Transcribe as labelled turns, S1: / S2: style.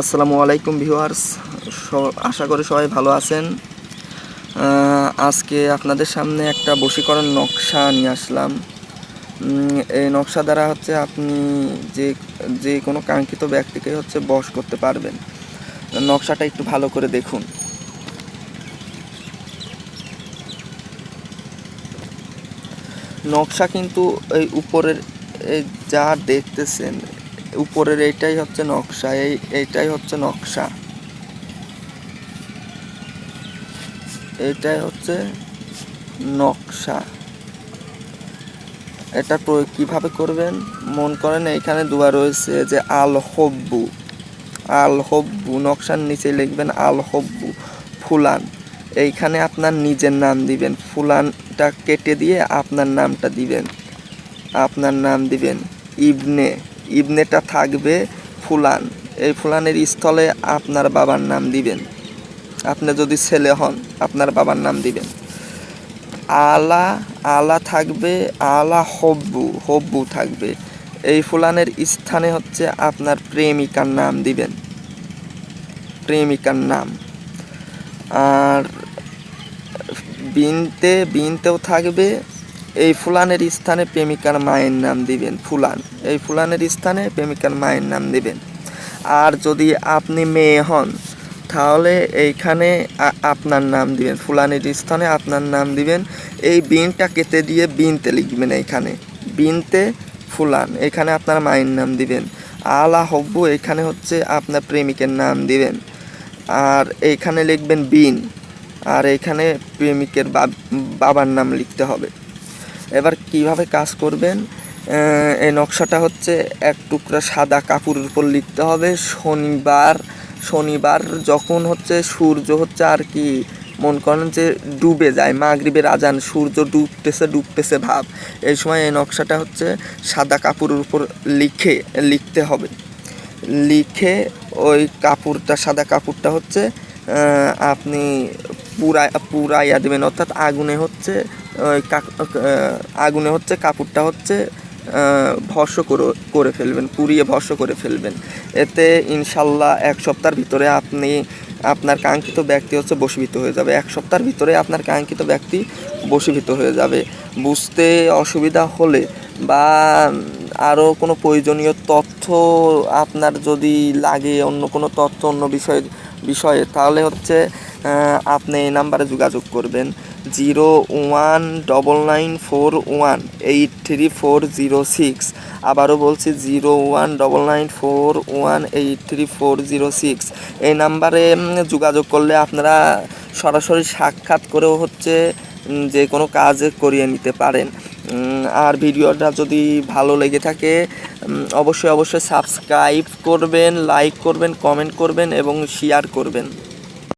S1: আসসালামু আলাইকুম ভিউয়ার্স। আশা করি সবাই ভালো আছেন। আজকে আপনাদের সামনে একটা বশীকরণ নকশা নিয়ে আসলাম। এই নকশা দ্বারা হচ্ছে আপনি যে যে কোনো কাঙ্ক্ষিত ব্যক্তিকে হচ্ছে বশ করতে পারবেন। নকশাটা একটু ভালো করে দেখুন। নকশা কিন্তু এই উপরের যা দেখতেছেন উপরের এইটাই হচ্ছে নকশা, এই এইটাই হচ্ছে নকশা। এইটাই হচ্ছে নকশা। এটা প্রয়োগ কীভাবে করবেন? মন করেন এখানে দোয়া রয়েছে যে আল হব্বু আল হব্বু নকশার নিচে লিখবেন আল হব্বু ফুলান। এইখানে আপনার নিজের নাম দিবেন, ফুলানটা কেটে দিয়ে আপনার নামটা দিবেন। আপনার নাম দিবেন ইবনে। ইবনেটা থাকবে ফুলান। এই ফুলানের স্থলে আপনার বাবার নাম দিবেন। আপনি যদি ছেলে হন, আপনার বাবার নাম দিবেন। আলা আলা থাকবে, আলা হব্বু হব্বু থাকবে। এই ফুলানের স্থানে হচ্ছে আপনার প্রেমিকার নাম দিবেন। প্রেমিকার নাম। আর বিনতে, বিনতেও থাকবে এই ফুলানের স্থানে প্রেমিকার মায়ের নাম দিবেন, ফুলান। এই ফুলানের স্থানে প্রেমিকার মায়ের নাম দিবেন। আর যদি আপনি মেয়ে হন, তাহলে এইখানে আপনার নাম দিবেন, ফুলানের স্থানে আপনার নাম দিবেন। এই বিনটা কেটে দিয়ে বিনতে লিখবেন এইখানে। বিনতে ফুলান, এখানে আপনার মায়ের নাম দিবেন। আলা হব্বু, এখানে হচ্ছে আপনার প্রেমিকের নাম দিবেন। আর এইখানে লিখবেন বিন, আর এখানে প্রেমিকের বাবার নাম লিখতে হবে। এবার কীভাবে কাজ করবেন? এই নকশাটা হচ্ছে এক টুকরা সাদা কাপড়ের উপর লিখতে হবে। শনিবার শনিবার যখন হচ্ছে সূর্য হচ্ছে আর কি মন করেন যে ডুবে যায়, মাগরিবের আজান, সূর্য ডুবতেছে ডুবতেছে ভাব। এই সময় এই নকশাটা হচ্ছে সাদা কাপড়ের উপর লিখে, লিখতে হবে। লিখে ওই কাপড়টা, সাদা কাপড়টা হচ্ছে আপনি পুরা পুরাইয়া দেবেন। অর্থাৎ আগুনে হচ্ছে ওই আগুনে হচ্ছে, কাপড়টা হচ্ছে ভস্য করে ফেলবেন, পুড়িয়ে ভস্য করে ফেলবেন। এতে ইনশাল্লাহ এক সপ্তাহের ভিতরে আপনি, আপনার কাঙ্ক্ষিত ব্যক্তি হচ্ছে বশীভূত হয়ে যাবে। এক সপ্তাহের ভিতরে আপনার কাঙ্ক্ষিত ব্যক্তি বশীভূত হয়ে যাবে। বুঝতে অসুবিধা হলে বা আরও কোনো প্রয়োজনীয় তথ্য আপনার যদি লাগে, অন্য কোনো তথ্য, অন্য বিষয়, বিষয়ে, তাহলে হচ্ছে আপনি এই নাম্বারে যোগাযোগ করবেন। Zero one double nine four one eight three four zero six আবারও বলছি zero one double nine four one eight three four zero six এই নাম্বারে যোগাযোগ করলে আপনারা সরাসরি সাক্ষাৎ করেও হচ্ছে যে কোনো কাজ করিয়ে নিতে পারেন। আর ভিডিওটা যদি ভালো লেগে থাকে অবশ্যই অবশ্যই সাবস্ক্রাইব করবেন, লাইক করবেন, কমেন্ট করবেন এবং শেয়ার করবেন।